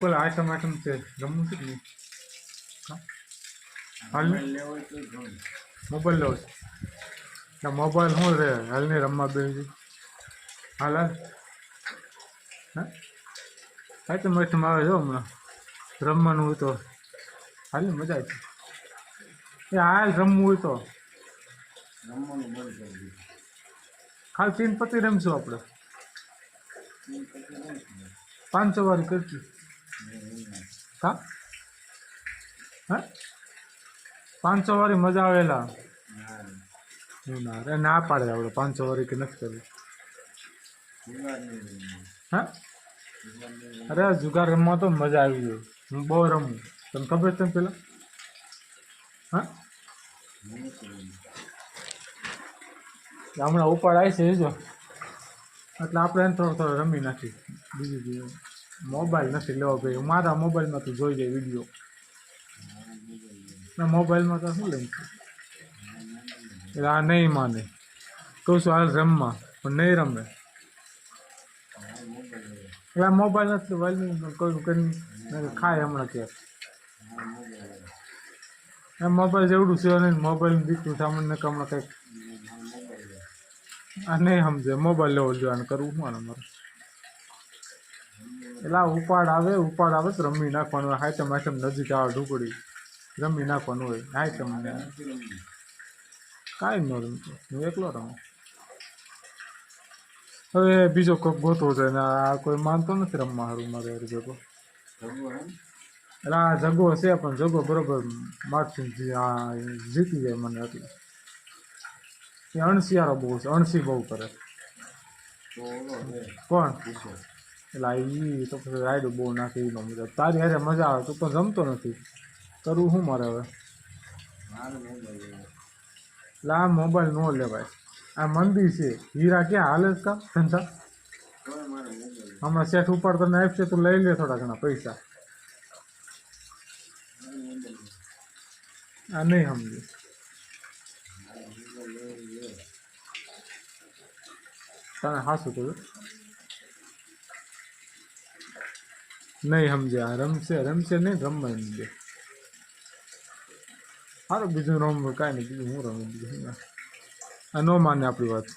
બોલ item item છે. રમવું છે નહીં? હા? હાલ મોબાઈલ લેવો છે. મોબાઈલ શું રે હાલ નહીં રમવા બે હાલ હાલ. હા? આઈટમ આઈટમ આવે છે હમણાં. રમવાનું હોય તો. હાલ મજા આવી એ હાલ રમવું હોય તો. રમવાનું બંધ કરી દીધું. ખાલી તીન પતિ રમશું આપણે. પાંચસો વાળી કરશું. હા? હા? પાંચસો વાળી મજા આવેલા હું ના અરે ના પાડે આપણે પાંચસો વાળી કે નથી કરવી. હા. અરે, જુગાર રમવા તો મજા આવી ગઈ. હું બહુ રમું. તમને ખબર છે પેલા? હા. હમણાં ઉપાડ આવી છે જો એટલે આપણે એને થોડો થોડો રમી નાખી બીજું બીજું મોબાઈલ નથી લેવો ભાઈ. મારા મોબાઈલમાં તું જોઈ જાય વીડિયો. ના, મોબાઈલમાં તો શું લઈ એટલે આ નહીં માને. કહું છું હાલ રમવા, પણ નહીં રમે. એટલે મોબાઈલ નથી વાલી કોઈ કરી ખાય હમણાં ક્યાંક એમ મોબાઈલ જેવડું છે નહીં મોબાઈલ દીકરું સામાન્ય હમણાં કંઈક. આ નહીં સમજે. મોબાઈલ લેવો જોવાનું કરવું શું મારે? એટલે આ ઉપાડ આવે ઉપાડ આવે તો રમી નાખવાનું હોય. હાઈટમ હાઈટમ નજીક આવે ઢુકડી રમી નાખવાનું હોય. હાઈટમ કાંઈ ન રમતો. હું એકલો રમું. હવે બીજો કોક ગોતવો છે ને આ કોઈ માનતો નથી રમવા સારું મારે હારું જગો. રમવું એટલે આ જગો છે પણ જગો બરોબર મારથી જીતી જાય મને એટલે. એ અણસિયારો બહુ છે. અણસી બહુ કરે. કોણ. એટલે એ તો પછી રાયડું બહુ નાખી એનો મજા તારી હારે મજા આવે તું પણ જમતો નથી. કરવું શું મારે હવે. એટલે આ મોબાઈલ ન લેવાય. આ મંદિર છે. હીરા ક્યાં હાલે જ કા? ધંધા. હમણાં શેઠ ઉપર તને આપશે તું લઈ લે થોડા ઘણા પૈસા. આ નહીં સમજે. તને હાસું કહ્યું નહીં સમજે રમશે રમશે નહીં રમવા દે સારું બીજું રમવું કાંઈ નહીં બીજું હું રમી બીજું ન માને આપણી વાત